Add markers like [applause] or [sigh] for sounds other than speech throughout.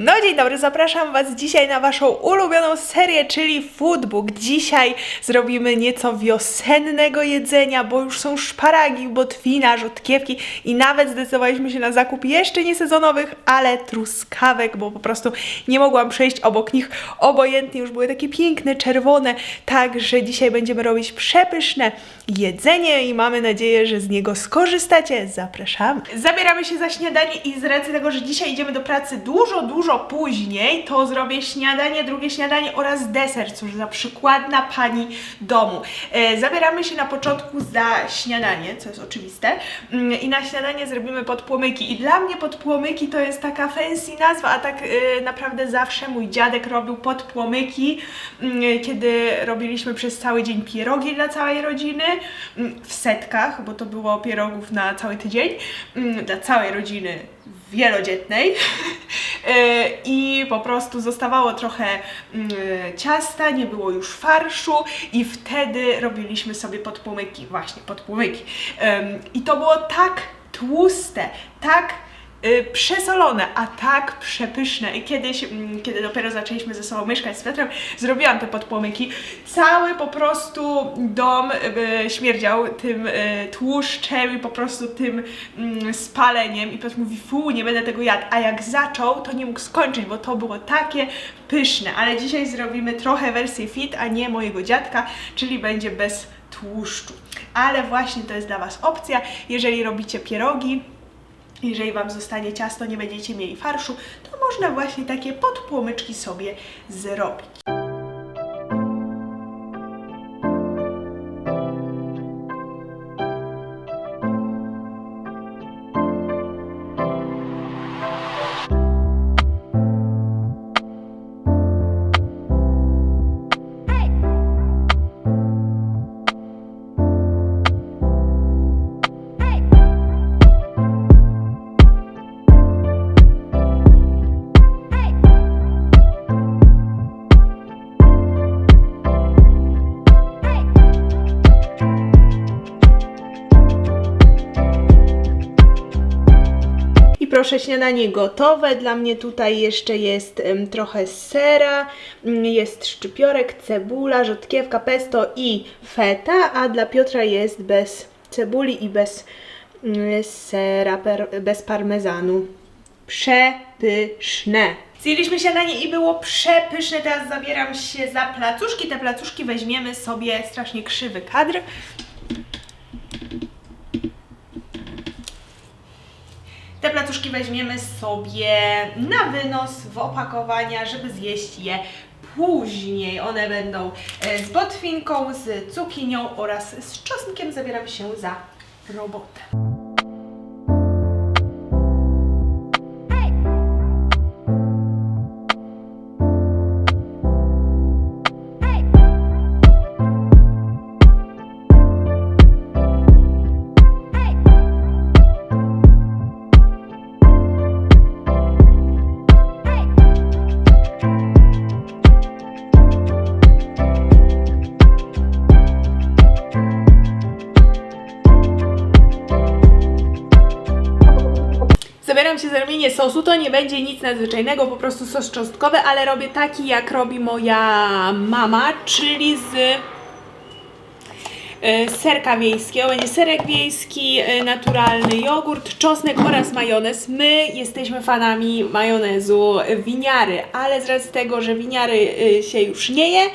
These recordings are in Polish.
No dzień dobry, zapraszam Was dzisiaj na Waszą ulubioną serię, czyli Foodbook. Dzisiaj zrobimy nieco wiosennego jedzenia, bo już są szparagi, botwina, rzodkiewki i nawet zdecydowaliśmy się na zakup jeszcze nie sezonowych, ale truskawek, bo po prostu nie mogłam przejść obok nich obojętnie, już były takie piękne, czerwone, także dzisiaj będziemy robić przepyszne jedzenie i mamy nadzieję, że z niego skorzystacie. Zapraszamy. Zabieramy się za śniadanie i z racji tego, że dzisiaj idziemy do pracy dużo, dużo później, to zrobię śniadanie, drugie śniadanie oraz deser, cóż za przykładna pani domu. E, zabieramy się na początku za śniadanie, co jest oczywiste, mm, i na śniadanie zrobimy podpłomyki. I dla mnie podpłomyki to jest taka fancy nazwa, a tak e, naprawdę zawsze mój dziadek robił podpłomyki, mm, kiedy robiliśmy przez cały dzień pierogi dla całej rodziny, mm, w setkach, bo to było pierogów na cały tydzień, dla całej rodziny wielodzietnej [laughs] i po prostu zostawało trochę mm, ciasta, nie było już farszu i wtedy robiliśmy sobie podpłomyki, właśnie podpłomyki. I to było tak tłuste, tak przesolone, a tak przepyszne. I kiedyś, mm, kiedy dopiero zaczęliśmy ze sobą mieszkać z Piotrem, zrobiłam te podpłomyki. Cały po prostu dom y, śmierdział tym y, tłuszczem i po prostu tym mm, spaleniem. I Piotr mówi, fu, nie będę tego jadł. A jak zaczął, to nie mógł skończyć, bo to było takie pyszne. Ale dzisiaj zrobimy trochę wersję fit, a nie mojego dziadka, czyli będzie bez tłuszczu. Ale właśnie to jest dla Was opcja, jeżeli robicie pierogi, jeżeli Wam zostanie ciasto, nie będziecie mieli farszu, to można właśnie takie podpłomyczki sobie zrobić. Proszę, śniadanie gotowe. Dla mnie tutaj jeszcze jest trochę sera, mm, jest szczypiorek, cebula, rzodkiewka, pesto i feta, a dla Piotra jest bez cebuli i bez mm, sera, bez parmezanu. Przepyszne. Zjedliśmy śniadanie i było przepyszne. Teraz zabieram się za placuszki. Te placuszki weźmiemy sobie strasznie krzywy kadr. Te placuszki weźmiemy sobie na wynos w opakowania, żeby zjeść je później. One będą e, z botwinką, z cukinią oraz z czosnkiem. Zabieram się za robotę. Robienie sosu, to nie będzie nic nadzwyczajnego, po prostu sos czosnkowy, ale robię taki jak robi moja mama, czyli z serka wiejskiego. Będzie serek wiejski, e, naturalny jogurt, czosnek oraz majonez. My jesteśmy fanami majonezu winiary, ale z racji tego, że winiary e, się już nie je,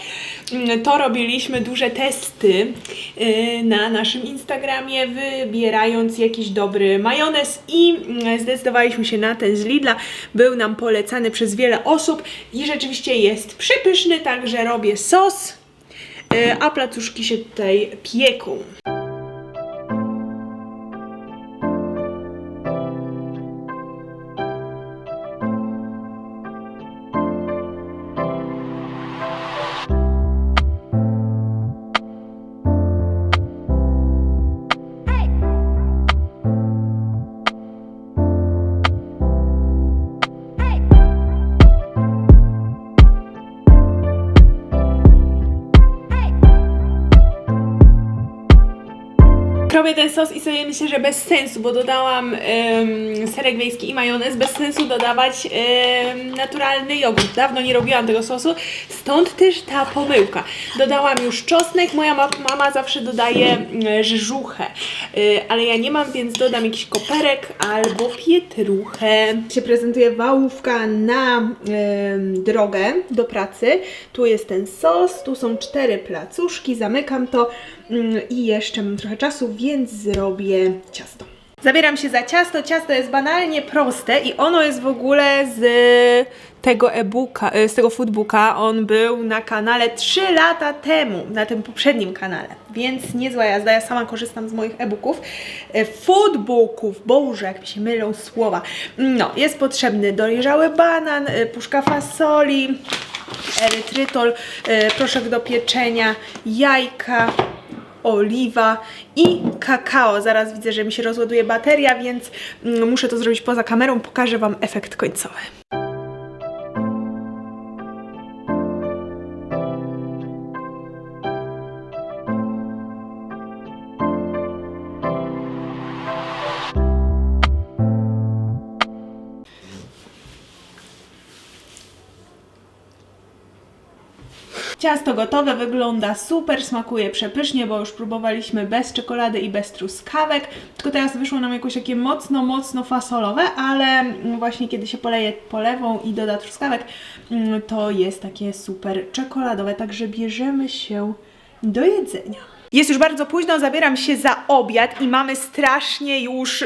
mm, to robiliśmy duże testy na naszym Instagramie, wybierając jakiś dobry majonez i mm, zdecydowaliśmy się na ten z Lidla. Był nam polecany przez wiele osób i rzeczywiście jest przepyszny, także robię sos. E, a placuszki się tutaj pieką. Robię ten sos i sobie myślę, że bez sensu, bo dodałam em, serek wiejski i majonez, bez sensu dodawać em, naturalny jogurt. Dawno nie robiłam tego sosu, stąd też ta pomyłka. Dodałam już czosnek, moja ma mama zawsze dodaje mm, rzeżuchę, y, ale ja nie mam, więc dodam jakiś koperek albo pietruchę. Się prezentuje wałówka na drogę do pracy. Tu jest ten sos, tu są cztery placuszki, zamykam to i jeszcze mam trochę czasu, więc zrobię ciasto. Zabieram się za ciasto. Ciasto jest banalnie proste i ono jest w ogóle z tego e-booka, e, z tego foodbooka. On był na kanale 3 lata temu, na tym poprzednim kanale, więc niezła jazda. Ja sama korzystam z moich e-booków. E, Foodbooków, boże, jak mi się mylą słowa. No, jest potrzebny dojrzały banan, e, puszka fasoli, erytrytol, proszek do pieczenia, jajka, oliwa i kakao. Zaraz widzę, że mi się rozładuje bateria, więc mm, muszę to zrobić poza kamerą. Pokażę Wam efekt końcowy. Ciasto gotowe, wygląda super, smakuje przepysznie, bo już próbowaliśmy bez czekolady i bez truskawek, tylko teraz wyszło nam jakoś takie mocno, mocno fasolowe, ale właśnie kiedy się poleje polewą i doda truskawek, mm, to jest takie super czekoladowe, także bierzemy się do jedzenia. Jest już bardzo późno, zabieram się za obiad i mamy strasznie już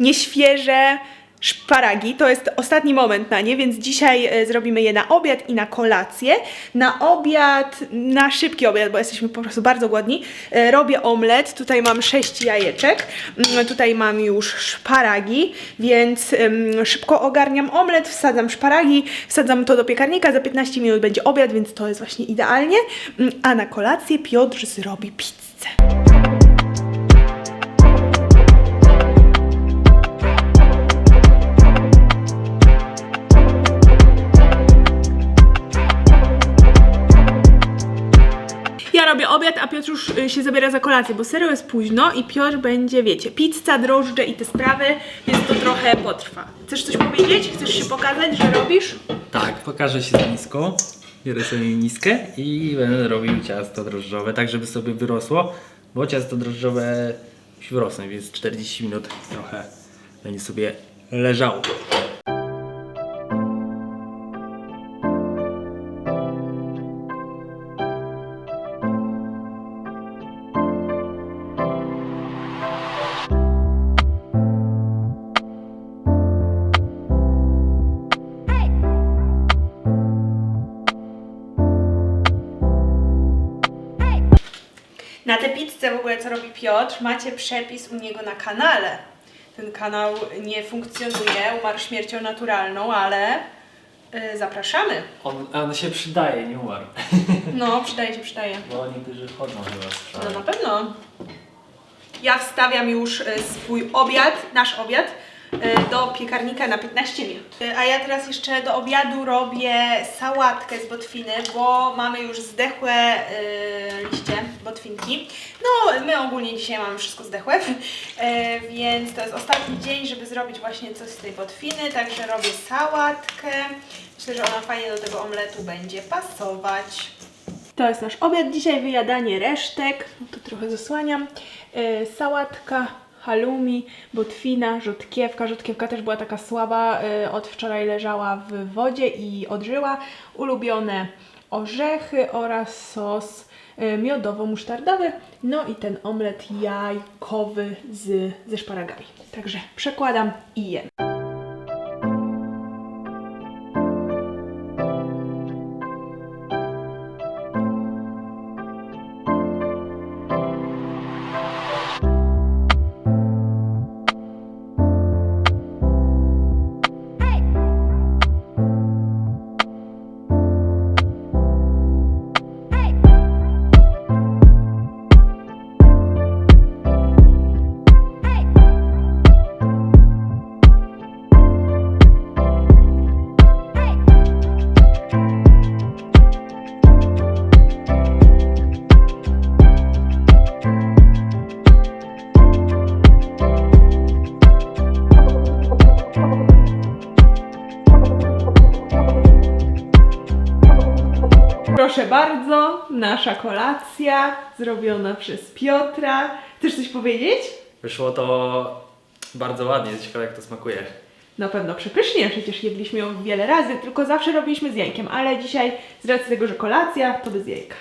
nieświeże szparagi. To jest ostatni moment na nie, więc dzisiaj e, zrobimy je na obiad i na kolację. Na obiad, na szybki obiad, bo jesteśmy po prostu bardzo głodni, e, robię omlet. Tutaj mam 6 jajeczek, Mm, tutaj mam już szparagi, więc szybko ogarniam omlet, wsadzam szparagi, wsadzam to do piekarnika, za 15 minut będzie obiad, więc to jest właśnie idealnie. Mm, A na kolację Piotr zrobi pizzę. Obiad, a Piotr już y, się zabiera za kolację, bo serio jest późno i Piotr będzie, wiecie, pizza, drożdże i te sprawy, więc to trochę potrwa. Chcesz coś powiedzieć? Chcesz się pokazać, że robisz? Tak, pokażę się za nisko. Biorę sobie miskę i będę robił ciasto drożdżowe, tak żeby sobie wyrosło, bo ciasto drożdżowe musi wyrosnąć, więc 40 minut trochę będzie sobie leżało. Na tę pizzę w ogóle, co robi Piotr, macie przepis u niego na kanale. Ten kanał nie funkcjonuje, umarł śmiercią naturalną, ale y, zapraszamy. On, on się przydaje, nie umarł. [laughs] No, przydaje się, przydaje. Bo niektórzy chodzą chyba No słyszałem. na pewno. Ja wstawiam już y, swój obiad, nasz obiad, do piekarnika na 15 minut. Y, A ja teraz jeszcze do obiadu robię sałatkę z botwiny, bo mamy już zdechłe y, liście botwinki. No, my ogólnie dzisiaj mamy wszystko zdechłe, [laughs] y, więc to jest ostatni dzień, żeby zrobić właśnie coś z tej botwiny, także robię sałatkę. Myślę, że ona fajnie do tego omletu będzie pasować. To jest nasz obiad dzisiaj, wyjadanie resztek. No to trochę zasłaniam. Sałatka, halloumi, botwina, rzodkiewka. Rzodkiewka też była taka słaba, yy, od wczoraj leżała w wodzie i odżyła. Ulubione orzechy oraz sos yy, miodowo-musztardowy. No i ten omlet jajkowy z, ze szparagami. Także przekładam i jem. Proszę bardzo, nasza kolacja zrobiona przez Piotra. Chcesz coś powiedzieć? Wyszło to bardzo ładnie, ciekawe jak to smakuje. Na pewno przepysznie, przecież jedliśmy ją wiele razy, tylko zawsze robiliśmy z jajkiem, ale dzisiaj z racji tego, że kolacja, to bez jajka.